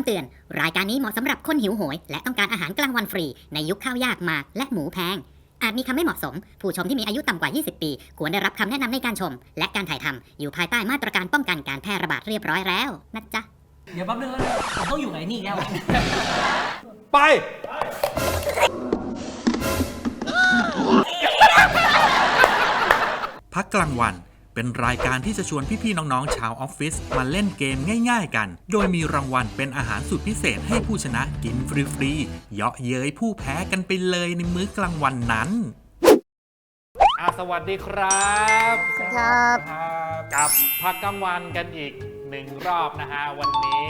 ำเตือน รายการนี้เหมาะสำหรับคนหิวโหย และต้องการอาหารกลางวันฟรี ในยุคข้าวยากหมากและหมูแพง อาจมีคำไม่เหมาะสม ผู้ชมที่มีอายุต่ำกว่า 20 ปี ควรได้รับคำแนะนำในการชม และการถ่ายทำอยู่ภายใต้มาตรการป้องกันการแพร่ระบาดเรียบร้อยแล้วนะจ๊ะ เดี๋ยวแป๊บนึงนะผมต้องอยู่กับไอ้นี่อีกแล้วไป พักกลางวัน เป็นรายการที่จะชวนพี่ๆน้องๆ ชาวออฟฟิศมาเล่นเกมง่าย ๆ กัน โดยมีรางวัลเป็นอาหารสุดพิเศษให้ผู้ชนะกินฟรีๆ เยาะเย้ยผู้แพ้กันไปเลยในมื้อกลางวันนั้น อะสวัสดีครับครับกับพักกลางวันกันอีกหนึ่งรอบนะฮะวันนี้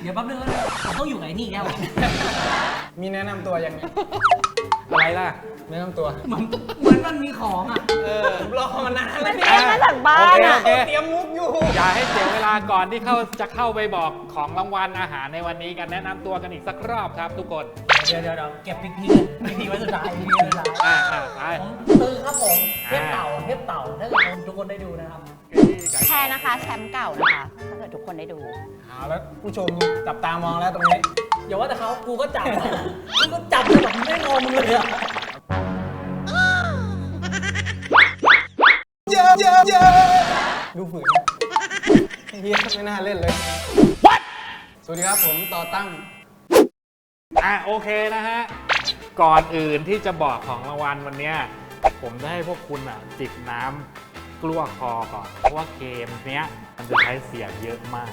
เดี๋ยวแป๊บนึงนะผมต้องอยู่กับไอ้นี่อีกแล้ว มีแนะนำตัวยังไง อะไรล่ะแนะนำตัวเหมือนเหมือนมันมีของอะ เออผมรอมานานแล้วเรียนมาจากบ้านโอเคอะ โอเคเตรียมมุกอยู่อย่าให้เสียเวลาก่อนที่เข้าจะเข้าไปบอกของรางวัลอาหารในวันนี้กันแนะนำตัวกันอีกสักรอบครับทุกคนเดี๋ยวเดี๋ยวเดี๋ยวเก็บพริกพีเลยพริกพีไว้สุดท้ายพริกพีไว้สุดท้าย อ่าอ่าไปผมตือครับผมเทปเต่าเทปเต่าถ้าเกิดทุกคนได้ดูนะครับแชร์นะคะ แชมป์เก่านะคะ ถ้าเกิดทุกคนได้ดู เอาแล้วผู้ชมจับตามองแล้วตรงนี้ อย่าว่าแต่เขากูก็จับกูก็จับเลยแบบไม่งอมึงเลยอะเยอะเยอะเยอะดูฝืนเฮียไม่น่าเล่นเลย What สวัสดีครับผมต่อตั้ง อะโอเคนะฮะ ก่อนอื่นที่จะบอกของรางวัลวันเนี้ยผมจะให้พวกคุณอะจิบน้ำกลั้วคอก่อน เพราะว่าเกมเนี้ยมันจะใช้เสียงเยอะมาก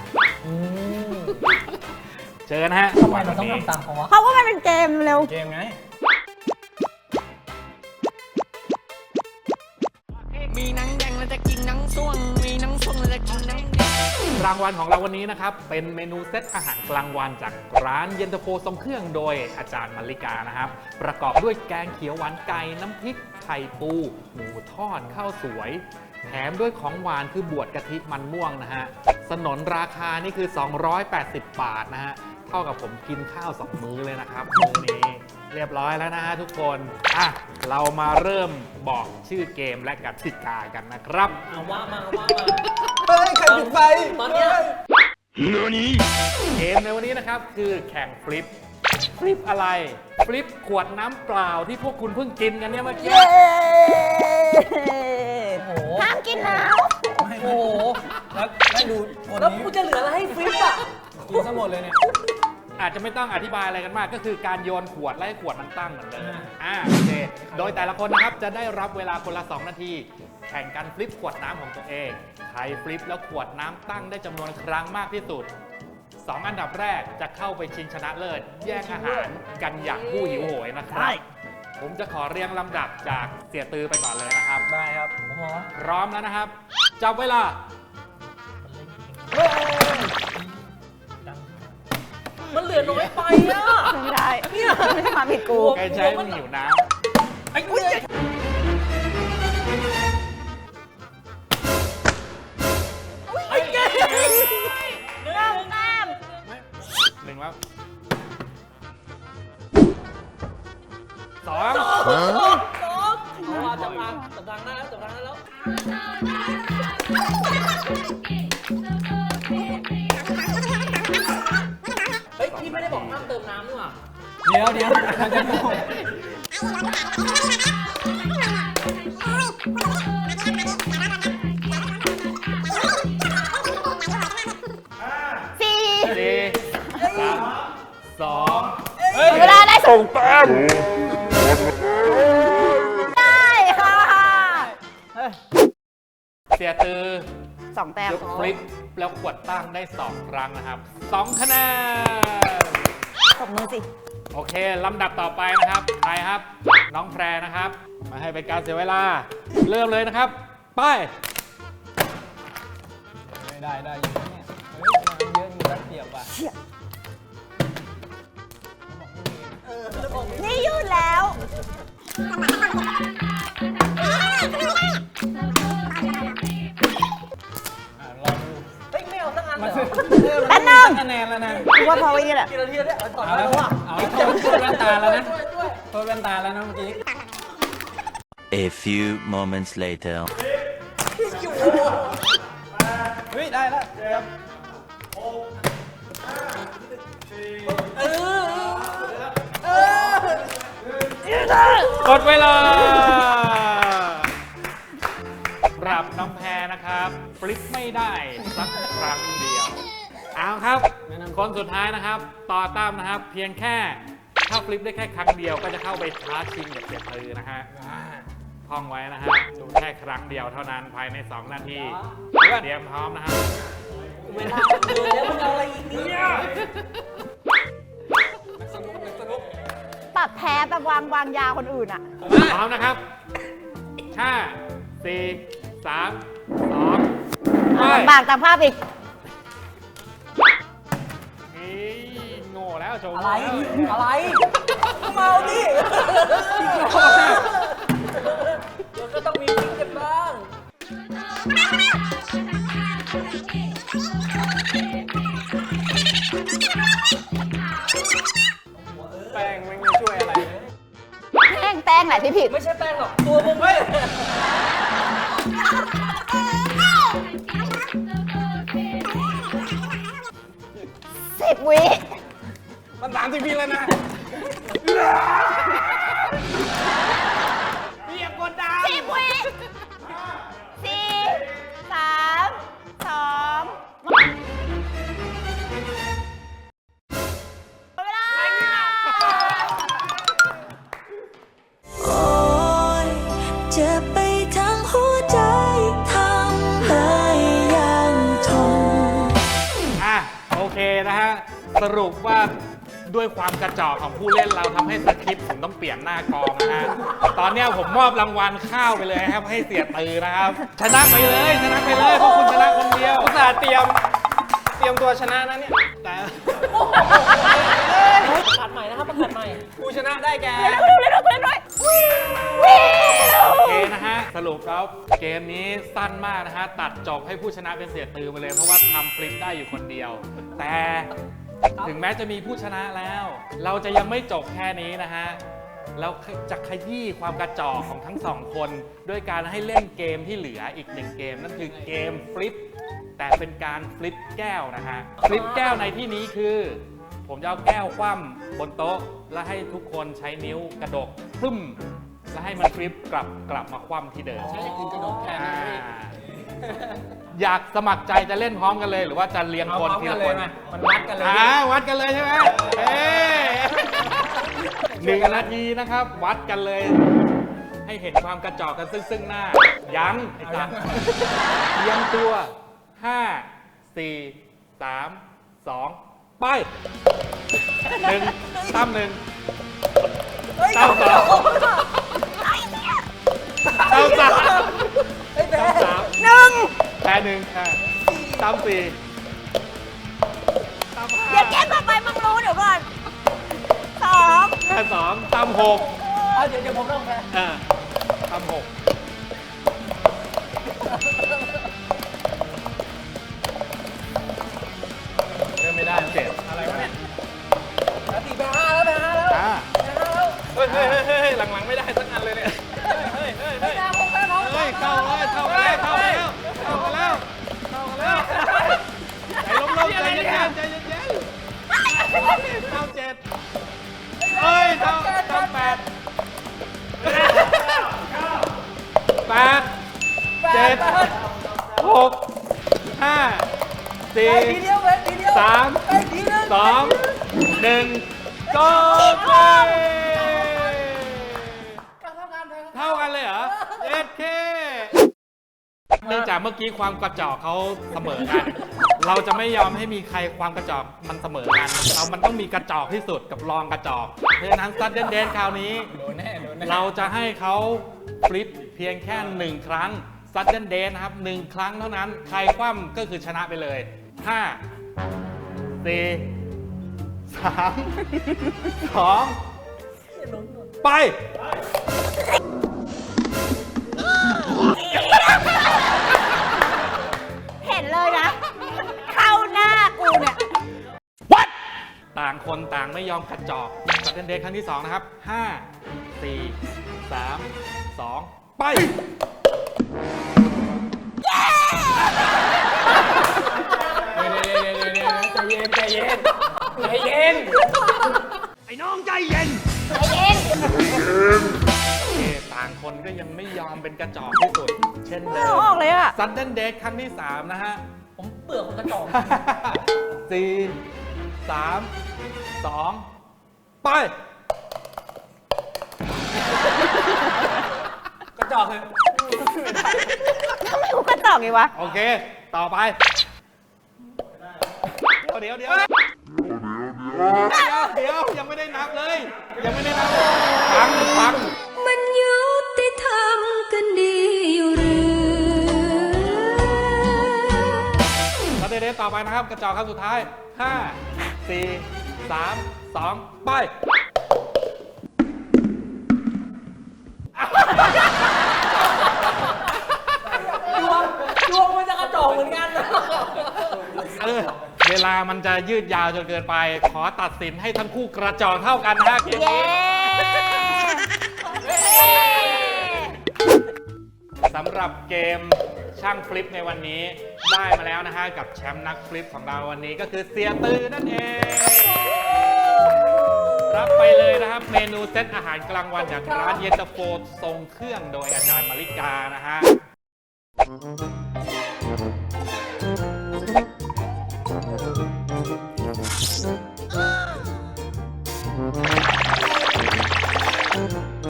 เจอนะฮะทำไมเราต้องวัทำตามเขาวะเพราะว่ามันเป็นเกมเร็ว เกมไง มีหนังแดงแล้วจะกินหนังส้วง มีหนังส้วงแล้วจะกินหนังแดงรางวัลของเราวันนี้นะครับ เป็นเมนูเซตอาหารกลางวันจากร้านเย็นตาโฟทรงเครื่องโดยอาจารย์มาริกานะครับ ประกอบด้วยแกงเขียวหวานไก่น้ำพริกไข่ปู หมูทอดข้าวสวย แถมด้วยของหวานคือบวชกะทิมันม่วงนะฮะสนนราคานี่คือ 280 บาทนะฮะเท่ากับผมกินข้าว2มื้อเลยนะครับมื้อนี้เรียบร้อยแล้วนะฮะทุกคน อะ เรามาเริ่มบอกชื่อเกมและกติกากันนะครับ เอาว่ามาว่ามาเฮ้ยใครปิดไฟตอนเนี้ยเกมในวันนี้นะครับคือแข่งฟลิป ฟลิปอะไร ฟลิปขวดน้ำเปล่าที่พวกคุณเพิ่งกินกันเนี่ยเมื่อๆกี้เย้โอ้โหห้ามกินน้โอ้โหแล้วแล้วดูคนแล้วนี้กูจะเหลืออะไรให้ฟลิปอะ กินซะหมดเลยเนี่ย อาจจะไม่ต้องอธิบายอะไรกันมาก ก็คือการโยนขวดและให้ขวดมันตั้งเหมือนเดิมอ่าโอเคโดยแต่ละคนนะครับจะได้รับเวลาคนละ 2 นาที แข่งกันฟลิปขวดน้ำของตัวเองใครฟลิปแล้วขวดน้ำตั้งได้จำนวนครั้งมากที่สุด 2 อันดับแรกจะเข้าไปชิงชนะเลิศ แย่งอาหารกันอย่างผู้หิวโหยนะครับ ผมจะขอเรียงลำดับจากเสียตือไปก่อนเลยนะครับ ได้ครับผมพอพร้อมแล้วนะครับ จับเวลา มันเหลือน้อยไปอะำไม่ได้ไม่ใช่ความผิดกูใครใช้มันหิวน้ไอ้เสี่สี่สามสองเวลาได้ส่งแต้มได้ค่ะเสียตือสองแต้มยกฟลิปแล้วขวดตั้งได้สองครั้งนะครับสองคะแนน บมือสิ โอเค ลำดับต่อไปนะครับ ใครครับ น้องแพรนะครับ มาให้เป็นการเสียเวลา เริ่มเลยนะครับ ไปไม่ได้ได้อยู่เนี่ยเฮ้ยน้ำเยอะอยู่แป๊บเดียวป่ะนี่ยืดแล้ว ว่าพอไว้นี่แหละ ทีละทีลเนี่ยต่อเอาแล้แล้ววว่เอาแล้วโนตาแล้วนะโทษแว่นตาแล้วนะเมื่อกี้ A few moments later. เฮ้ย ได้แล้วหกดเวลาปรับน้ำงแพรนะครับ ฟลิปไม่ได้ สักครั้งเดียว เอาครับ คนสุดท้ายนะครับ ต่อตั้มนะครับ เพียงแค่ถ้าฟลิปได้แค่ครั้งเดียวก็จะเข้าไปท้าชิงกับเสียตือนะฮะท่องไว้นะฮะดูแค่ครั้งเดียวเท่านั้นภายใน 2 นาทีเตรียมพร้อมนะครับเวลามันเลยแล้วมันเอาอะไรอีกเนี่ยปรับแพ้แบบวางวางยาคนอื่นอะพร้อมนะครับ 5 4 3 2ไปบากตามภาพอีกนี่ โง่แล้วโจอะไรโง่แล้วอะไร เมาดิเราก็ต้องมีวิ่งกันบ้าง แป้งมันไม่ช่วยอะไรนะแป้งแป้งแหละที่ผิด ไม่ใช่แป้งหรอก ตัวมึงเว้ย สิบวิ มันสามสิบปีแล้วนะ สรุปว่าด้วยความกระจอกของผู้เล่นเราทำให้สคริปต์ผมต้องเปลี่ยนหน้ากองนะฮะ ตอนเนี้ยผมมอบรางวัลข้าวไปเลยครับ ให้เสียตือนะครับ ชนะไปเลย ชนะไปเลยเพราะคุณชนะคนเดียว อุตส่าห์เตรียม เตรียมตัวชนะนะเนี่ย แต่ประกาศใหม่นะครับประกาศใหม่ผู้ชนะได้แกโอเคนะฮะ สรุปแล้วเกมนี้สั้นมากนะฮะ ตัดจบให้ผู้ชนะเป็นเสียตือไปเลย เพราะว่าทำฟลิปได้อยู่คนเดียว แต่ ถึงแม้จะมีผู้ชนะแล้ว เราจะยังไม่จบแค่นี้นะฮะ เราจะขยี้ความกระจอกของทั้งสองคน ด้วยการให้เล่นเกมที่เหลืออีกหนึ่งเกม นั่นคือเกมฟลิป แต่เป็นการฟลิปแก้วนะฮะ ฟลิปแก้วในที่นี้คือ ผมจะเอาแก้วคว่ำบนโต๊ะ แล้วให้ทุกคนใช้นิ้วกระดกพึ่มแล้วให้มันฟลิปกลับกลับมาคว่ำที่เดิมใช้อย่างอื่นกระดกแทนนะพี่ อ่าอยากสมัครใจจะเล่นพร้อมกันเลย หรือว่าจะเรียงเอาคนพร้อมทีกันละเลคยนมามันวัดกันเลยอ่าวัดกันเลยใช่ไหมเอ้หนึ่งนาทีนะครับ วัดกันเลย ให้เห็นความกระจอกกันซึ่งซึ่งหน้ายังไอ้สัสเตรียมตัว 5 4 3 2 ไปหนึ่งตั้มหนึ่งตั้มสอง ตั้มสี่ตั้มห้าเดี๋ยวเกมต่อไปมึงรู้เดี๋ยวก่อนสองแพ้สองตั้มหกเอาเดี๋ยวเดี๋ยวผมลงแพ้อ่าตั้มหกเริ่มไม่ได้เจ็ดอะไรวะเนี่ยแล้วสี่แพ้ห้าแล้วแพ้ห้าแล้วอ่าแพ้ห้าแล้ว เฮ้ยเฮ้ยเฮ้ยเฮ้ยหลังๆไม่ได้สักอันเลยเนี่ย ปดเจ็ดหกห้าสี่ได้ทีเดียเว้ยทีเดียวสามได้ทีนึงสองหนึ่งก็ไปเท่ากันเลยเหรอเอ็ดเคเนื่องจากเมื่อกี้ความกระจอกเขาเสมอกัน เราจะไม่ยอมให้มีใครความกระจอกมันเสมอกัน เรามันต้องมีกระจอกที่สุดกับรองกระจอกเพราะฉะนั้นซัดเดนเดนคราวนี้ เราจะให้เขาฟลิป เพียงแค่หนึ่งครั้งซัดเดนเดนนะครับหนึ่งครั้งเท่านั้น ใครคว่ำก็คือชนะไปเลยห้าสี่สามสองไป เห็นเลยนะ เข้าหน้ากูเนี่ย ต่างคนต่างไม่ยอมขัดจอกซัดเดนเดนครั้งที่ 2 นะครับ 5 4 3 2 ไปเดี๋ยวเดี๋ยวเดี๋ยวเดี๋ยวใจเย็นใจเย็นใจเย็นใจเย็นคนก็ยังไม่ยอมเป็นกระจอกที่สุด เช่นเดิเอามออกเลยอะซัดเดนเดทครั้งที่ 3 นะฮะ ผมเบื่อคนกระจอกสี่สามสองไปกระ จอกเลยทำไมกูกระจอกไงวะ โอเค ต่อไปเดี๋ยวเดี๋ยวเดี๋ยวเดี๋ยวยังไม่ได้นับเลย ยังไม่ได้นับฟังฟังมันยุติธรรมกันดีอยู่หรือแล้วเดทต่อไปนะครับ กระจอกครั้งสุดท้าย 5 4 3 2 ไป ดวงดวงมันจะกระจอกเหมือนกันนะ เออ เวลามันจะยืดยาวจนเกินไป ขอตัดสินให้ทั้งคู่กระจอกเท่ากันนะฮะเกมเย้นี้สำหรับเกมช่างฟลิปในวันนี้ได้มาแล้วนะฮะกับแชมป์นักฟลิปของเราวันนี้ก็คือเสียตือนั่นเอง รับไปเลยนะครับเมนูเซตอาหารกลางวันจากร้านเย็นตาโฟทรงเครื่องโดยอาจารย์มาริกานะฮะ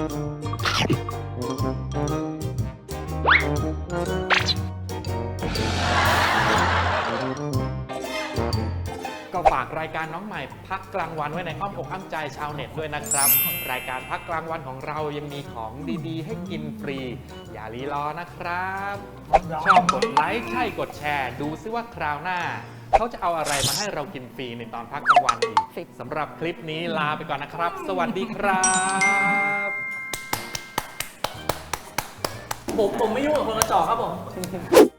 ก็ฝากรายการน้องใหม่พักกลางวันไว้ในอ้อมอกอ้อมใจชาวเน็ตด้วยนะครับ รายการพักกลางวันของเรายังมีของดีๆ ให้กินฟรี อย่าลีรอนะครับ ชอบกดไลค์ใช่กดแชร์ ดูซิว่าคราวหน้า เขาจะเอาอะไรมาให้เรากินฟรีในตอนพักกลางวันอีกสำหรับคลิปนี้ลาไปก่อนนะครับ สวัสดีครับ ผมผมไม่ยุ่งกับคนกระจอกครับผม